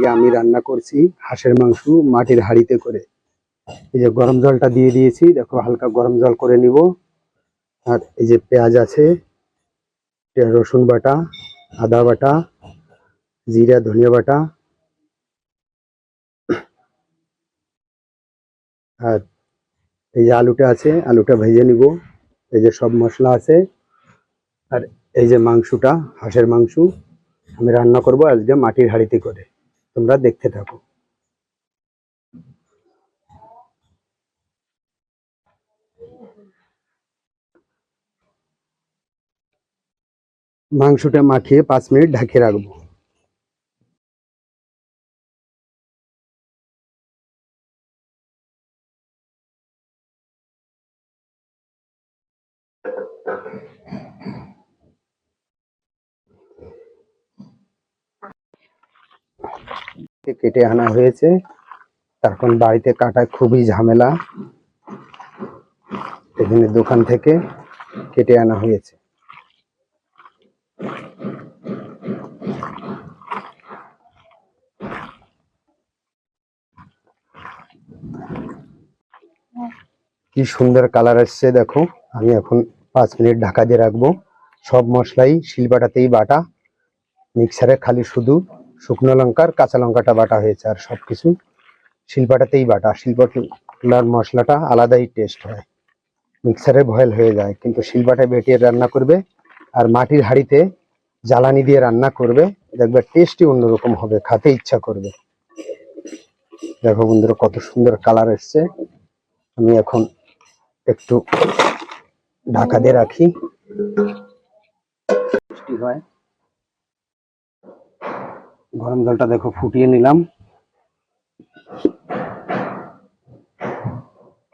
আজকে আমি রান্না করছি হাঁসের মাংস মাটির হাঁড়িতে করে। এই যে গরম জলটা দিয়ে দিয়েছি, দেখো হালকা গরম জল করে নিব। আর এই যে পেঁয়াজ আছে রসুন বাটা, আদা বাটা, জিরা, ধনিয়া বাটা। আর এই যে আলুটা আছে, আলুটা ভেজে নিব। এই যে সব মশলা আছে। আর এই যে মাংসটা, হাঁসের মাংস, আমি রান্না করব আজকে মাটির হাঁড়িতে করে। তোমরা দেখতে থাকো। মাংসটা মাখিয়ে পাঁচ মিনিট ঢাকে রাখব। কেটে আনা হয়েছে। তখন বাড়িতে কাটা খুবই ঝামেলা। এখানে দোকান থেকে কেটে আনা হয়েছে। কি সুন্দর কালার আসছে দেখো। আমি এখন পাঁচ মিনিট ঢাকা দিয়ে রাখব। সব মশলাই শিলবাটাতেই বাটা। মিক্সারে খালি শুধু শুকনো লঙ্কার কাঁচা লঙ্কাটা বাটা হয়েছে আর সবকিছু। শিলপাটাতেই বাটা। শিলপাটার মশলাটা আলাদাই টেস্ট হয়। মিক্সারে ভয়েল হয়ে যায়, কিন্তু শিলপাটায় বেটিয়ে রান্না করবে আর মাটির হাঁড়িতে জ্বালানি দিয়ে রান্না করবে, দেখবে টেস্টই অন্যরকম হবে, খাতে ইচ্ছা করবে। দেখো বন্ধুরা, কত সুন্দর কালার এসছে। আমি এখন একটু ঢাকা দিয়ে রাখি। হয়। গরম জলটা দেখো ফুটিয়ে নিলাম।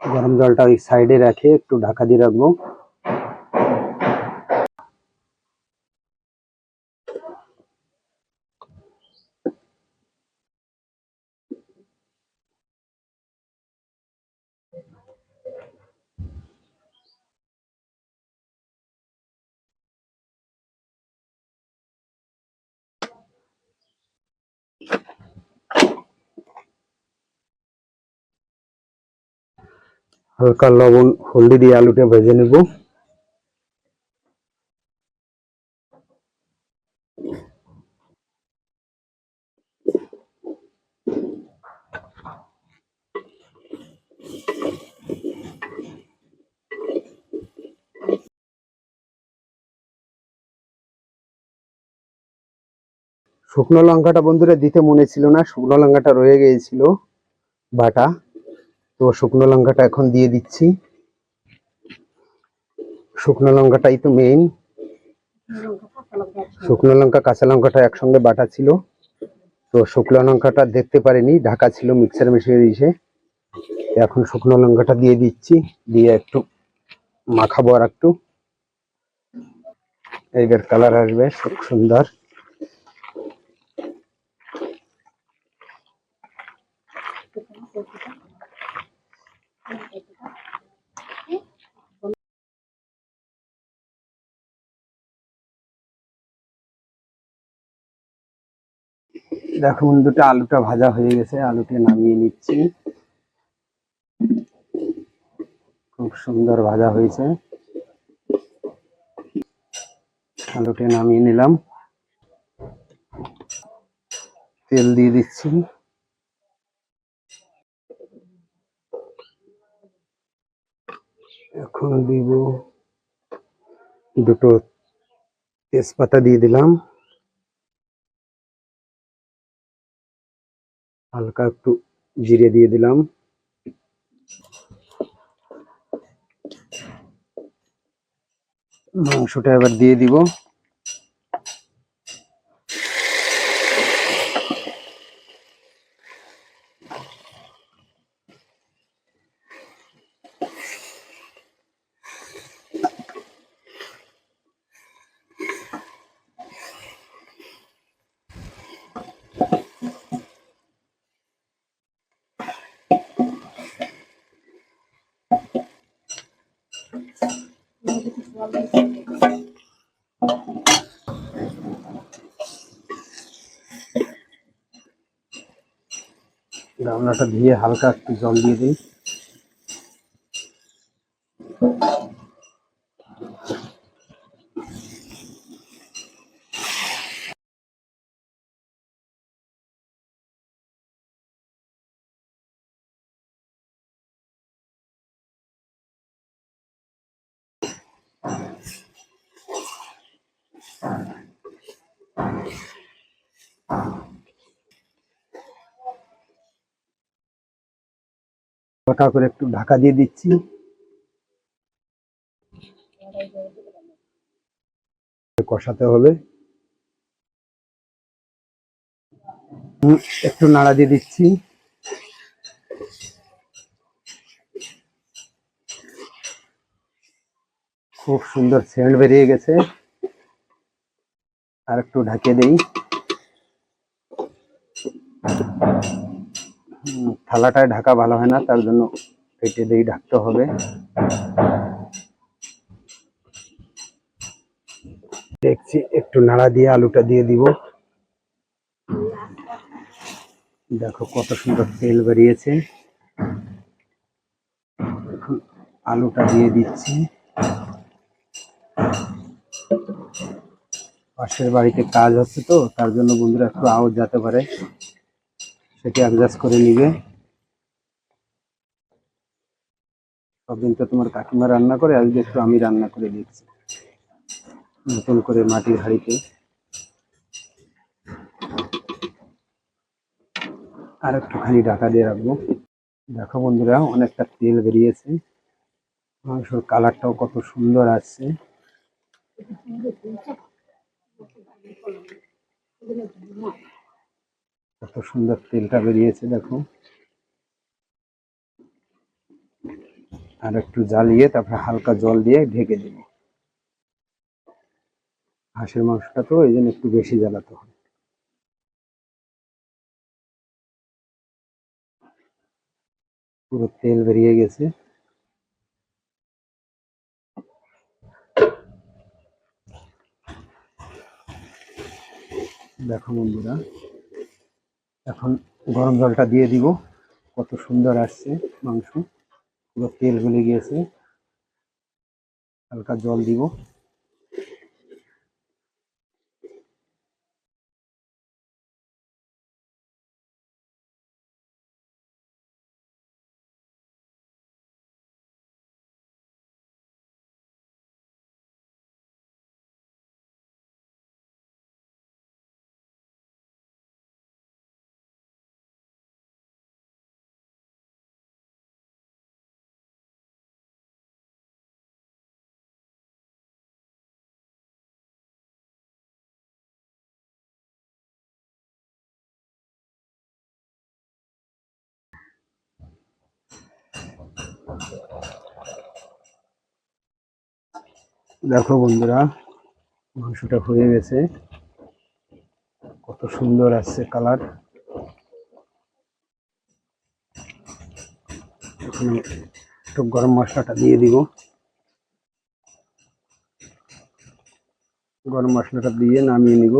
গরম জলটা ওই সাইডে রেখে একটু ঢাকা দিয়ে রাখব। হালকা লবণ, হলদি দিয়ে আলুটা ভেজে নেব। শুকনো লঙ্কাটা বন্ধুরা দিতে মনে ছিল না, শুকনো লঙ্কাটা রয়ে গিয়েছিল, বাটা। তো শুকনো লঙ্কাটা এখন দিয়ে দিচ্ছি। শুকনো লঙ্কাটাই তো মেইন শুকনো লঙ্কা, কাঁচা লঙ্কাটা একসঙ্গে বাটা ছিল। তো শুকনো লঙ্কাটা দেখতে পারিনি, ঢাকা ছিল মিক্সার মেশিনে দিয়েছে এখন শুকনো লঙ্কাটা দিয়ে দিচ্ছি, দিয়ে একটু মাখাবো আর একটু এইবার কালার আসবে সুন্দর। দেখো বন্ধুটা আলুটা ভাজা হয়ে গেছে, আলুটা নামিয়ে নিচ্ছি। খুব সুন্দর ভাজা হয়েছে। আলুটা নামিয়ে নিলাম। তেল দিয়ে দিচ্ছি। এখন দিব দুটো তেজপাতা দিয়ে দিলাম। হালকা একটু জিরে দিয়ে দিলাম। মাংসটা এবার দিয়ে দিব। গামলাটা দিয়ে হালকা একটু জল দিয়ে দিই। গোটা করে একটু ঢাকা দিয়ে দিচ্ছি। কষাতে হবে। একটু নাড়া দিয়ে দিচ্ছি। খুব সুন্দর সেন্ট বেরিয়ে গেছে। আর একটু ঢাকিয়ে দেই। থালাটায় ঢাকা ভালো হয় না, তার জন্য কেটে দিয়ে ঢাকতে হবে। দেখছি, একটু নাড়া দিয়ে আলুটা দিয়ে দিব। দেখো কত সুন্দর তেল বেরিয়েছে। আলুটা দিয়ে দিচ্ছি। পাশের বাড়িতে কাজ হচ্ছে তো, তার জন্য বন্ধুরা একটু আওয়াজ যেতে পারে। সেটি অ্যাডজাস্ট করে নিবে। সবদিন তো তোমার কাকিমা রান্না করে, আজকে একটু আমি রান্না করে দিচ্ছি। নতুন করে মাটির হাড়িতে। আর একটুখানি ঢাকা দিয়ে রাখব। দেখো বন্ধুরা, অনেকটা তেল বেরিয়েছে। মাংসর কালারটাও কত সুন্দর আসছে। কত সুন্দর তেলটা বেরিয়েছে, দেখো। আর একটু জ্বালিয়ে তারপরে হালকা জল দিয়ে ঢেকে দেব। হাঁসের মাংসটা তো এই জন্য একটু বেশি জ্বালাতে হয় পুরো তেল বেরিয়ে গেছে। দেখো বন্ধুরা এখন গরম জলটা দিয়ে দিব। কত সুন্দর আসছে মাংস। পুরো তেল গলে গিয়েছে। হালকা জল দিব। দেখো বন্ধুরা, মাংসটা হয়ে গেছে। কত সুন্দর আসছে কালার। একটু গরম মশলাটা দিয়ে দিব। গরম মশলাটা দিয়ে নামিয়ে নিব।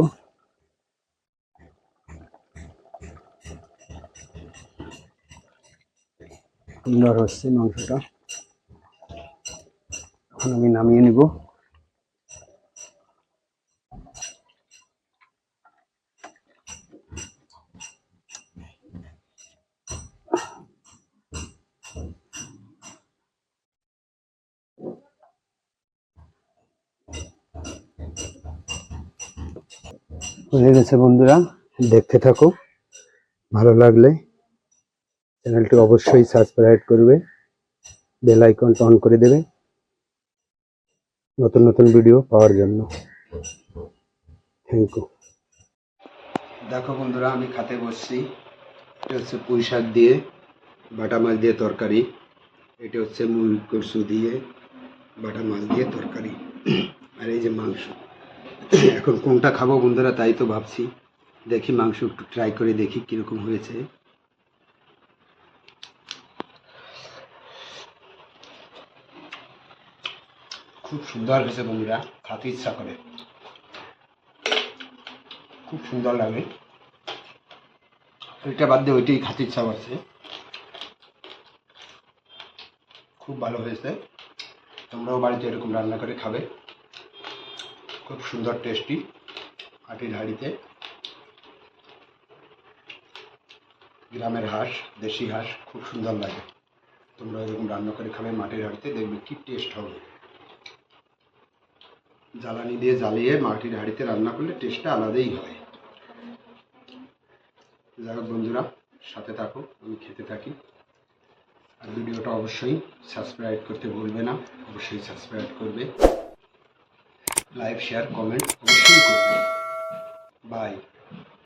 সুন্দর হচ্ছে মাংসটা। এখন আমি নামিয়ে নিব। হয়ে গেছে বন্ধুরা দেখতে থাকো ভালো লাগলে। চ্যানেলটি অবশ্যই সাবস্ক্রাইব করবে বেল আইকনটা অন করে দেবে, নতুন নতুন ভিডিও পাওয়ার জন্য। থ্যাংক ইউ দেখো বন্ধুরা, আমি খাতে বসছি। এটা হচ্ছে পুঁই শাক দিয়ে, বাটা মাছ দিয়ে তরকারি। এটা হচ্ছে মুরগি কচু দিয়ে বাটা মাছ দিয়ে তরকারি। আর এই যে মাংস। এখন কোনটা খাব বন্ধুরা, তাই তো ভাবছি। দেখি মাংস একটু ট্রাই করে দেখি কীরকম হয়েছে। খুব সুন্দর হয়েছে বন্ধুরা, খাতে ইচ্ছা করে। খুব সুন্দর লাগে। ওইটা বাদ দিয়ে ওইটাই খাতে ইচ্ছা করছে। খুব ভালো হয়েছে। তোমরাও বাড়িতে এরকম রান্না করে খাবে। খুব সুন্দর টেস্টি মাটির হাঁড়িতে। গ্রামের হাঁস, দেশি হাঁস, খুব সুন্দর লাগে। তোমরা এরকম রান্না করে খাবে মাটির হাঁড়িতে, দেখবে কি টেস্ট হবে। জ্বালানি দিয়ে জ্বালিয়ে মাটির হাঁড়িতে রান্না করলে টেস্টটা আলাদাই হয়। যাই বন্ধুরা, সাথে থাকো, আমি খেতে থাকি। আর ভিডিওটা অবশ্যই সাবস্ক্রাইব করতে ভুলবে না, অবশ্যই সাবস্ক্রাইব করবে। লাইক, শেয়ার, কমেন্ট অবশ্যই করবে। বাই।